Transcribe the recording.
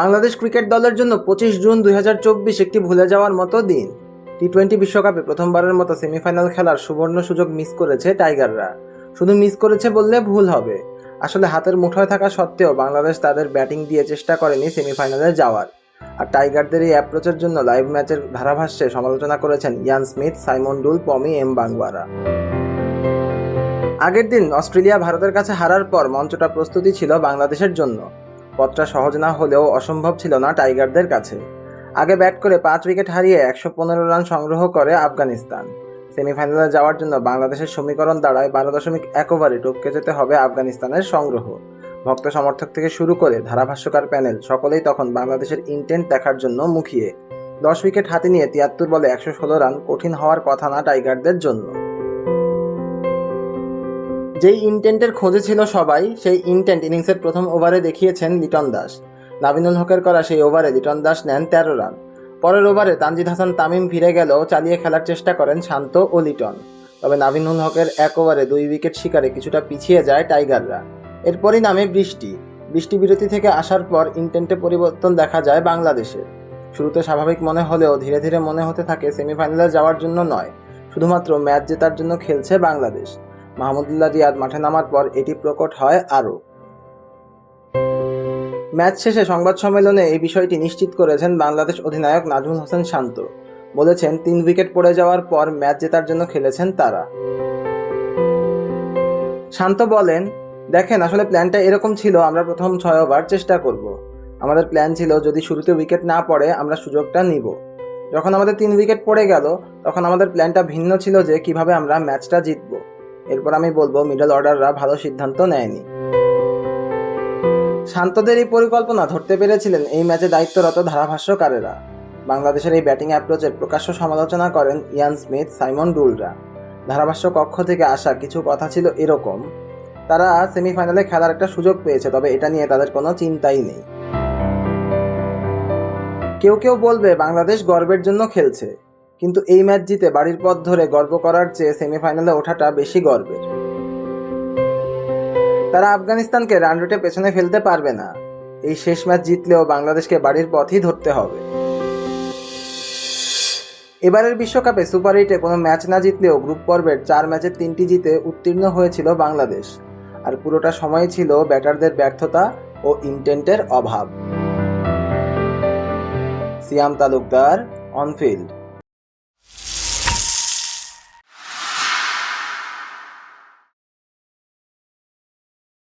Bangladesh cricket দলের জন্য পঁচিশ জুন দু হাজার চব্বিশ একটি ভুলে যাওয়ার মতো দিন। টি টোয়েন্টি বিশ্বকাপে প্রথমবারের মতো সেমিফাইনাল খেলার সুবর্ণ সুযোগ মিস করেছে টাইগাররা। শুধু মিস করেছে বললে ভুল হবে। আসলে হাতের মুঠোয় থাকা সত্ত্বেও বাংলাদেশ তাদের ব্যাটিং দিয়ে চেষ্টা করেনি সেমিফাইনালে যাওয়ার। আর টাইগারদের এই অ্যাপ্রোচের জন্য লাইভ ম্যাচের ধারাভাষ্যে সমালোচনা করেছেন Ian Smith, Simon Doull, Pommie Mbangwa আগের দিন অস্ট্রেলিয়া ভারতের কাছে হারার পর মঞ্চটা প্রস্তুতি ছিল বাংলাদেশের জন্য। পথটা সহজ না হলেও অসম্ভব ছিল না টাইগারদের কাছে। আগে ব্যাট করে পাঁচ উইকেট হারিয়ে একশো পনেরো রান সংগ্রহ করে আফগানিস্তান। সেমিফাইনালে যাওয়ার জন্য বাংলাদেশের সমীকরণ দাঁড়ায় বারো দশমিক এক ওভারে টপকে যেতে হবে আফগানিস্তানের সংগ্রহ। ভক্ত সমর্থক থেকে শুরু করে ধারাভাষ্যকার প্যানেল সকলেই তখন বাংলাদেশের ইন্টেন্ট দেখার জন্য মুখিয়ে। দশ উইকেট হাতে নিয়ে তিয়াত্তর বলে একশো ষোলো রান কঠিন হওয়ার কথা না টাইগারদের জন্য। যেই ইন্টেন্টের খোঁজে ছিল সবাই, সেই ইন্টেন্ট ইনিংসের প্রথম ওভারে দেখিয়েছেন লিটন দাস। নাবিনুল হকের করা সেই ওভারে লিটন দাস নেন তেরো রান পরের ওভারে তানজিদ হাসান তামিম ফিরে গেলেও চালিয়ে খেলার চেষ্টা করেন শান্ত ও লিটন। তবে নাবিনুল হকের এক ওভারে দুই উইকেট শিকারে কিছুটা পিছিয়ে যায় টাইগাররা। এরপরই নামে বৃষ্টি। বৃষ্টি বিরতি থেকে আসার পর ইন্টেন্টে পরিবর্তন দেখা যায় বাংলাদেশে শুরুতে স্বাভাবিক মনে হলেও ধীরে ধীরে মনে হতে থাকে সেমিফাইনালে যাওয়ার জন্য নয়। শুধুমাত্র ম্যাচ জেতার জন্য খেলছে বাংলাদেশ। মাহমুদুল্লাহ রিয়াদ মাঠে নামার পর এটি প্রকট হয় আরও। ম্যাচ শেষে সংবাদ সম্মেলনে এই বিষয়টি নিশ্চিত করেছেন বাংলাদেশ অধিনায়ক নাজমুল হোসেন শান্ত। বলেছেন, তিন উইকেট পড়ে যাওয়ার পর ম্যাচ জেতার জন্য খেলেছেন তারা। শান্ত বলেন, দেখেন, আসলে প্ল্যানটা এরকম ছিল, আমরা প্রথম ছয় ওভার চেষ্টা করব। আমাদের প্ল্যান ছিল, যদি শুরুতে উইকেট না পড়ে, আমরা সুযোগটা নিব। যখন আমাদের তিন উইকেট পড়ে গেল, তখন আমাদের প্ল্যানটা ভিন্ন ছিল যে, কীভাবে আমরা ম্যাচটা জিতব। এরপর আমি বলব মিডল অর্ডাররা ভালো সিদ্ধান্ত নেয়নি। শান্তদের এই পরিকল্পনা ধরতে পেরেছিলেন এই ম্যাচে দায়িত্বরত ধারাভাষ্যকারেরা। বাংলাদেশের এই ব্যাটিং অ্যাপ্রোচের প্রকাশ্য সমালোচনা করেন ইয়ান স্মিথ, সাইমন ডুলরা ধারাভাষ্য কক্ষ থেকে আসা কিছু কথা ছিল এরকম, তারা সেমিফাইনালে খেলার একটা সুযোগ পেয়েছে, তবে এটা নিয়ে তাদের কোনো চিন্তাই নেই। কেউ কেউ বলবে, বাংলাদেশ গর্বের জন্য খেলছে। কিন্তু এই ম্যাচ জিতে বাড়ির পথ ধরে গর্ব করার চেয়ে সেমিফাইনালে ওঠাটা বেশি গর্বের। তারা আফগানিস্তানকে রান রেটে পেছনে ফেলতে পারবে না। এই শেষ ম্যাচ জিতলেও বাংলাদেশকে বাড়ির পথই ধরতে হবে। এবারের বিশ্বকাপে সুপার এইটে কোনো ম্যাচ না জিতলেও গ্রুপ পর্বের চার ম্যাচের তিনটি জিতে উত্তীর্ণ হয়েছিল বাংলাদেশ। আর পুরোটা সময় ছিল ব্যাটারদের ব্যর্থতা ও ইন্টেন্টের অভাব। সিয়াম তালুকদার অনফিল্ড